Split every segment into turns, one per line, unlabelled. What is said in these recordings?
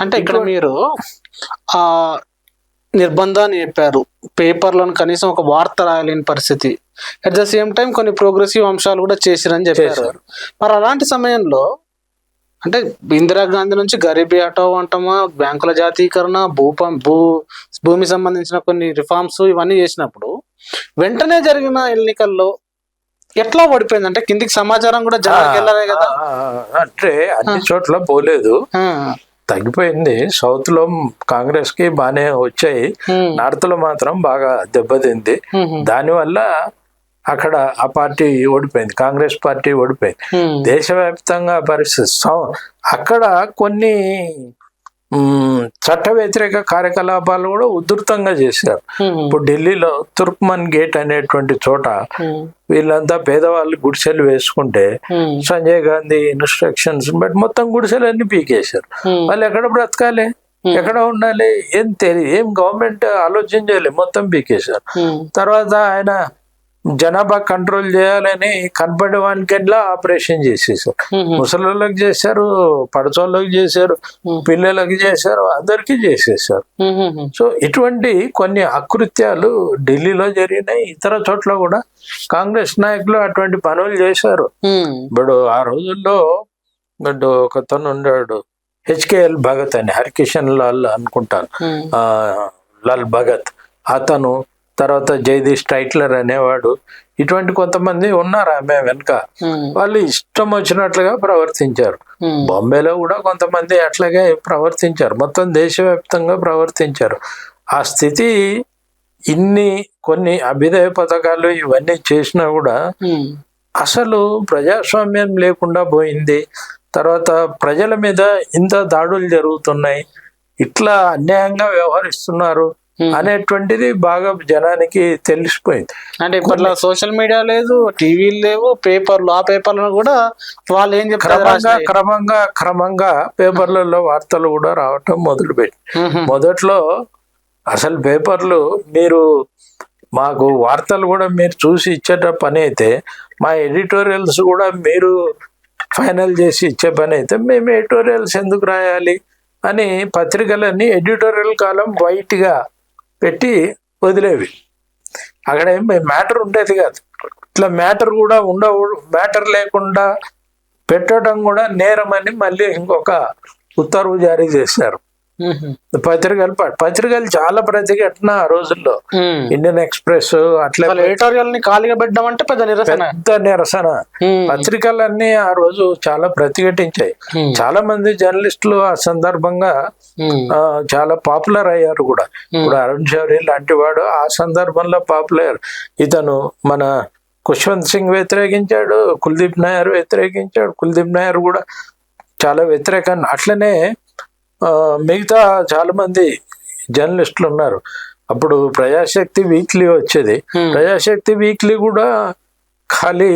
అంటే ఇక్కడ మీరు ఆ నిర్బంధాన్ని చెప్పారు. పేపర్లను కనీసం ఒక వార్త రాయలేని పరిస్థితి. అట్ ద సేమ్ టైం కొన్ని ప్రోగ్రెసివ్ అంశాలు కూడా చేసిరని చెప్పారు. మరి అలాంటి సమయంలో అంటే ఇందిరాగాంధీ నుంచి గరీబీ ఆటో అంటామా బ్యాంకుల జాతీకరణ భూపం భూ భూమి సంబంధించిన కొన్ని రిఫార్మ్స్ ఇవన్నీ చేసినప్పుడు వెంటనే జరిగిన ఎన్నికల్లో ఎట్లా ఓడిపోయింది? అంటే కిందికి సమాచారం కూడా వెళ్ళలే కదా.
అంటే అన్ని చోట్ల పోలేదు. తగ్గిపోయింది. సౌత్లో కాంగ్రెస్కి బానే వచ్చాయి. నార్త్లో మాత్రం బాగా దెబ్బతింది. దానివల్ల అక్కడ ఆ పార్టీ ఓడిపోయింది. కాంగ్రెస్ పార్టీ ఓడిపోయింది. దేశవ్యాప్తంగా పరిస్థితి. అక్కడ కొన్ని చట్ట వ్యతిరేక కార్యకలాపాలు కూడా ఉధృతంగా చేశారు. ఇప్పుడు ఢిల్లీలో తుర్క్మన్ గేట్ అనేటువంటి చోట వీళ్ళంతా పేదవాళ్ళు గుడిసెలు వేసుకుంటే సంజయ్ గాంధీ ఇన్స్ట్రక్షన్స్ బట్ మొత్తం గుడిసెలన్నీ పీకేశారు.
ఉమ్,
వాళ్ళు ఎక్కడ బ్రతకాలి? ఎక్కడ ఉండాలి? ఏం తెలి ఏం గవర్నమెంట్ ఆలోచన చేయలేదు. మొత్తం పీకేశారు. తర్వాత ఆయన జనాభా కంట్రోల్ చేయాలని కనపడే వానికెల్లా ఆపరేషన్ చేసేసారు? ముసలోళ్ళకి చేశారు పడచోళ్ళకి చేశారు. పిల్లలకి చేశారు అందరికీ చేసేసారు. సో ఇటువంటి కొన్ని అకృత్యాలు ఢిల్లీలో జరిగినాయి ఇతర చోట్ల కూడా. కాంగ్రెస్ నాయకులు అటువంటి పనులు చేశారు. ఇప్పుడు ఆ రోజుల్లో ఇప్పుడు ఒకతను ఉండాడు హెచ్కేఎల్ భగత్ అని హరికిషన్ లాల్ అనుకుంటాను. లాల్ భగత్. అతను తర్వాత జగదీష్ టైట్లర్ అనేవాడు. ఇటువంటి కొంతమంది ఉన్నారు ఆమె వెనుక. వాళ్ళు ఇష్టం వచ్చినట్లుగా ప్రవర్తించారు. బాంబేలో కూడా కొంతమంది అట్లాగే ప్రవర్తించారు. మొత్తం దేశవ్యాప్తంగా ప్రవర్తించారు. ఆ స్థితి ఇన్ని కొన్ని అభ్యుదయ పథకాలు ఇవన్నీ చేసినా కూడా అసలు ప్రజాస్వామ్యం లేకుండా పోయింది. తర్వాత ప్రజల మీద ఇంత దాడులు జరుగుతున్నాయి. ఇట్లా అన్యాయంగా వ్యవహరిస్తున్నారు. అనేటువంటిది బాగా జనానికి తెలిసిపోయింది.
అంటే ఇప్పట్లో సోషల్ మీడియా లేదు టీవీలు లేవు పేపర్లు ఆ పేపర్లను కూడా వాళ్ళు ఏం చెప్తారు
క్రమంగా క్రమంగా క్రమంగా పేపర్లలో వార్తలు కూడా రావటం మొదలుపెట్టి మొదట్లో అసలు పేపర్లు మీరు మాకు వార్తలు కూడా మీరు చూసి ఇచ్చేట పని అయితే మా ఎడిటోరియల్స్ కూడా మీరు ఫైనల్ చేసి ఇచ్చే పని అయితే మేము ఎడిటోరియల్స్ ఎందుకు రాయాలి అని పత్రికలన్నీ ఎడిటోరియల్ కాలం వైట్గా పెట్టి వదిలేవి. అక్కడ ఏం మ్యాటర్ ఉండేది కాదు. ఇట్లా మ్యాటర్ కూడా ఉండవు మ్యాటర్ లేకుండా పెట్టడం కూడా నేరమని మళ్ళీ ఇంకొక ఉత్తర్వు జారీ చేశారు. పత్రికలు పత్రికలు చాలా ప్రతిఘటన ఆ రోజుల్లో. ఇండియన్ ఎక్స్ప్రెస్ అట్లా
ఎడిటోరియల్ని ఖాళీగా పెట్టడం అంటే పెద్ద నిరసన.
పెద్ద నిరసన. పత్రికలన్నీ ఆ రోజు చాలా ప్రతిఘటించాయి. చాలా మంది జర్నలిస్టులు ఆ సందర్భంగా చాలా పాపులర్ అయ్యారు కూడా. ఇప్పుడు అరుణ్ శౌరి లాంటి వాడు ఆ సందర్భంలో పాపులర్. ఇతను మన ఖుష్వంత్ సింగ్ వ్యతిరేకించాడు కుల్దీప్ నాయర్ వ్యతిరేకించాడు కుల్దీప్ నాయర్ కూడా చాలా వ్యతిరేకాన్ని. అట్లనే మిగతా చాలా మంది జర్నలిస్టులు ఉన్నారు. అప్పుడు ప్రజాశక్తి వీక్లీ వచ్చేది. ప్రజాశక్తి వీక్లీ కూడా ఖాళీ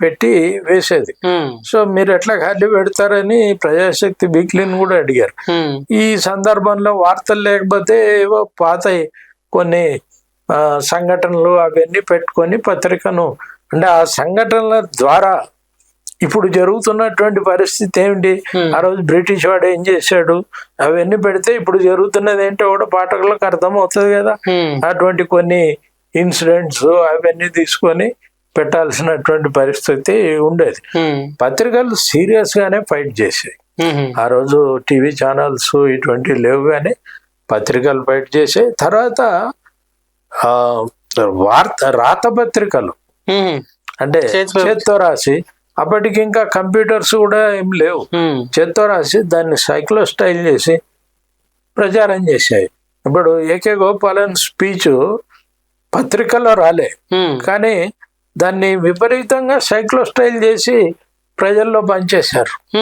పెట్టి వేసేది. సో మీరు ఎట్లా ఖాళీ పెడతారని ప్రజాశక్తి వీక్లీని కూడా అడిగారు. ఈ సందర్భంలో వార్తలు లేకపోతే ఏవో పాత కొన్ని సంఘటనలు అవన్నీ పెట్టుకొని పత్రికను అంటే ఆ సంఘటనల ద్వారా ఇప్పుడు జరుగుతున్నటువంటి పరిస్థితి ఏమిటి. ఆ రోజు బ్రిటిష్ వాడు ఏం చేశాడు? అవన్నీ పెడితే ఇప్పుడు జరుగుతున్నది ఏంటో కూడా పాఠకులకు అర్థం అవుతుంది కదా అటువంటి కొన్ని ఇన్సిడెంట్స్ అవన్నీ తీసుకొని పెట్టాల్సినటువంటి పరిస్థితి ఉండేది. పత్రికలు సీరియస్ గానే ఫైట్ చేసాయి
ఉమ్,
ఆ రోజు టీవీ ఛానల్స్ ఇటువంటివి లేవు కానీ పత్రికలు ఫైట్ చేసాయి తర్వాత ఆ వార్త రాత పత్రికలు అంటే
చేత్తో
రాసి అప్పటికి ఇంకా కంప్యూటర్స్ కూడా ఏం లేవు. చేత్తో రాసి దాన్ని సైక్లో స్టైల్ చేసి ప్రచారం చేశాయి. ఇప్పుడు ఏకే గోపాలన్ స్పీచ్ పత్రికలో రాలే. కానీ దాన్ని విపరీతంగా సైక్లో స్టైల్ చేసి ప్రజల్లో పనిచేశారు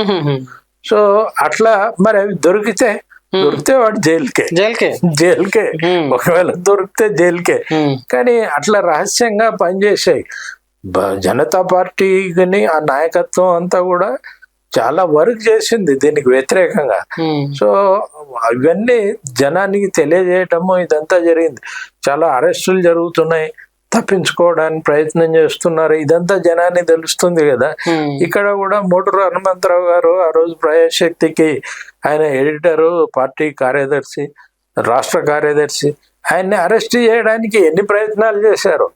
సో అట్లా మరి అవి దొరికితే దొరికితే వాడు జైలుకే.
జైలుకే.
జైలుకే. ఒకవేళ దొరికితే జైలుకే. కానీ అట్లా రహస్యంగా పనిచేసాయి జనతా పార్టీని ఆ నాయకత్వం అంతా కూడా చాలా వర్క్ చేసింది దీనికి వ్యతిరేకంగా. సో ఇవన్నీ జనానికి తెలియజేయటము ఇదంతా జరిగింది. చాలా అరెస్టులు జరుగుతున్నాయి. తప్పించుకోవడానికి ప్రయత్నం చేస్తున్నారు. ఇదంతా జనాన్ని తెలుస్తుంది కదా. ఇక్కడ కూడా మోటూరు హనుమంతరావు గారు ఆ రోజు ప్రజాశక్తికి ఆయన ఎడిటరు పార్టీ కార్యదర్శి రాష్ట్ర కార్యదర్శి ఆయన్ని అరెస్ట్ చేయడానికి ఎన్ని ప్రయత్నాలు చేశారు.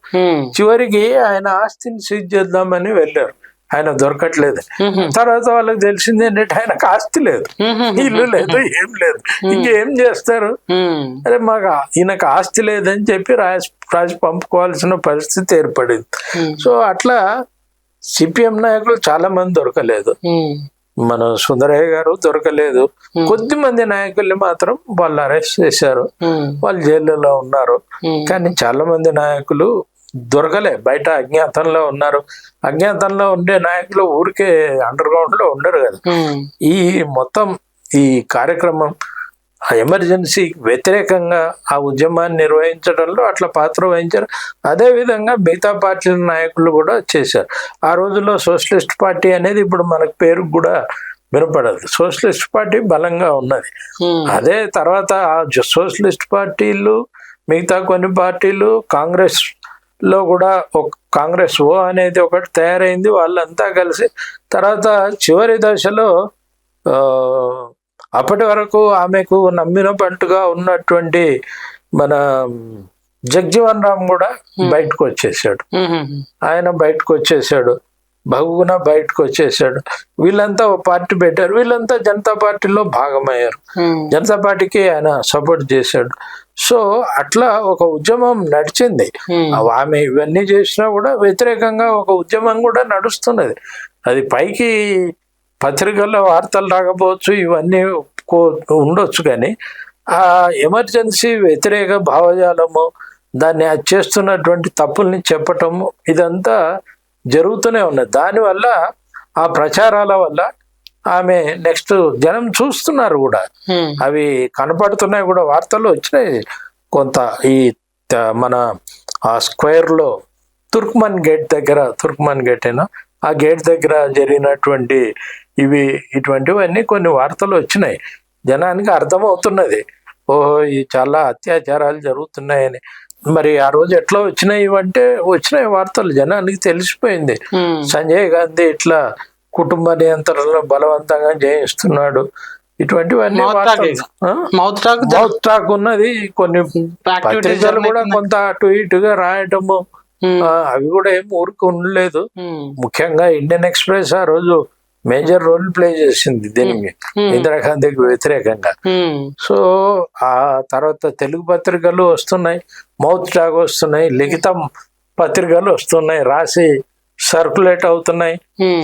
చివరికి ఆయన ఆస్తిని సీజ్ చేద్దామని వెళ్ళారు. ఆయన దొరకట్లేదు. తర్వాత వాళ్ళకి తెలిసింది ఏంటంటే ఆయనకు ఆస్తి లేదు. ఇల్లు లేదు ఏం లేదు. ఇంకేం చేస్తారు? అరే మాకు ఈయనకు ఆస్తి లేదని చెప్పి రాసి రాసి పంపుకోవాల్సిన పరిస్థితి ఏర్పడింది. సో అట్లా సిపిఎం నాయకులు చాలా మంది దొరకలేదు. మన సుందరయ్య గారు దొరకలేదు. కొద్ది మంది నాయకుల్ని మాత్రం వాళ్ళు అరెస్ట్ చేశారు. వాళ్ళు జైళ్ళలో ఉన్నారు. కానీ చాలా మంది నాయకులు దొరకలే. బయట అజ్ఞాతంలో ఉన్నారు. అజ్ఞాతంలో ఉండే నాయకులు ఊరికే అండర్ గ్రౌండ్లో ఉండరు కదా. ఈ మొత్తం ఈ కార్యక్రమం ఆ ఎమర్జెన్సీ వ్యతిరేకంగా ఆ ఉద్యమాన్ని నిర్వహించడంలో అట్లా పాత్ర వహించారు. అదే విధంగా మిగతా పార్టీల నాయకులు కూడా చేశారు. ఆ రోజుల్లో సోషలిస్ట్ పార్టీ అనేది ఇప్పుడు మనకు పేరు కూడా వినపడదు. సోషలిస్ట్ పార్టీ బలంగా ఉన్నది. అదే తర్వాత ఆ సోషలిస్ట్ పార్టీలు మిగతా కొన్ని పార్టీలు కాంగ్రెస్లో కూడా ఒక కాంగ్రెస్ ఓ అనేది ఒకటి తయారైంది. వాళ్ళంతా కలిసి తర్వాత చివరి దశలో అప్పటి వరకు ఆమెకు నమ్మిన పంటుగా ఉన్నటువంటి మన జగ్జీవన్ రామ్ కూడా బయటకు వచ్చేసాడు. ఆయన బయటకు వచ్చేసాడు. బహుగుణ బయటకు వచ్చేసాడు. వీళ్ళంతా ఒక పార్టీ పెట్టారు. వీళ్ళంతా జనతా పార్టీలో భాగమయ్యారు. జనతా పార్టీకి ఆయన సపోర్ట్ చేశాడు. సో అట్లా ఒక ఉద్యమం నడిచింది. ఆమె ఇవన్నీ చేసినా కూడా వ్యతిరేకంగా ఒక ఉద్యమం కూడా నడుస్తున్నది. అది పైకి పత్రికల్లో వార్తలు రాకపోవచ్చు ఇవన్నీ ఉండొచ్చు కానీ ఆ ఎమర్జెన్సీ వ్యతిరేక భావజాలము దాన్ని అది చేస్తున్నటువంటి తప్పుల్ని చెప్పటము ఇదంతా జరుగుతూనే ఉన్నది. దానివల్ల ఆ ప్రచారాల వల్ల ఆమె నెక్స్ట్ జనం చూస్తున్నారు కూడా. అవి కనపడుతున్నాయి కూడా వార్తలు వచ్చినాయి. కొంత ఈ మన ఆ స్క్వేర్లో తుర్క్మన్ గేట్ దగ్గర తుర్క్మన్ గేట్ అయినా ఆ గేట్ దగ్గర జరిగినటువంటి ఇవి ఇటువంటివన్నీ కొన్ని వార్తలు వచ్చినాయి. జనానికి అర్థమవుతున్నది. ఓహో ఈ చాలా అత్యాచారాలు జరుగుతున్నాయని. మరి ఆ రోజు ఎట్లా వచ్చినాయి ఇవంటే వచ్చినాయి వార్తలు జనానికి తెలిసిపోయింది. సంజయ్ గాంధీ ఇట్లా కుటుంబ నియంత్రణలో బలవంతంగా జయిస్తున్నాడు. ఇటువంటివన్నీ?
మౌత్ టాక్
ఉన్నది కొన్ని పత్రికలు కూడా కొంత అటు ఇటుగా రాయటము. అవి కూడా ఏం ఊరికి ఉండలేదు. ముఖ్యంగా ఇండియన్ ఎక్స్ప్రెస్ ఆ రోజు మేజర్ రోల్ ప్లే చేసింది దీనికి ఇందిరాగాంధీకి వ్యతిరేకంగా. సో ఆ తర్వాత తెలుగు పత్రికలు వస్తున్నాయి మౌత్ టాక్ వస్తున్నాయి లిఖితం పత్రికలు వస్తున్నాయి రాసి సర్కులేట్ అవుతున్నాయి.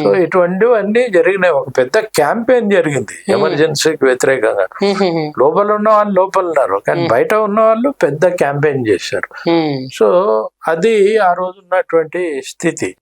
సో ఇటువంటివన్నీ జరిగినాయి. ఒక పెద్ద క్యాంపెయిన్ జరిగింది. ఎమర్జెన్సీకి వ్యతిరేకంగా. లోపల ఉన్న వాళ్ళు లోపల ఉన్నారు. కానీ బయట ఉన్న వాళ్ళు పెద్ద క్యాంపెయిన్ చేశారు. సో అది ఆ రోజు ఉన్నటువంటి స్థితి.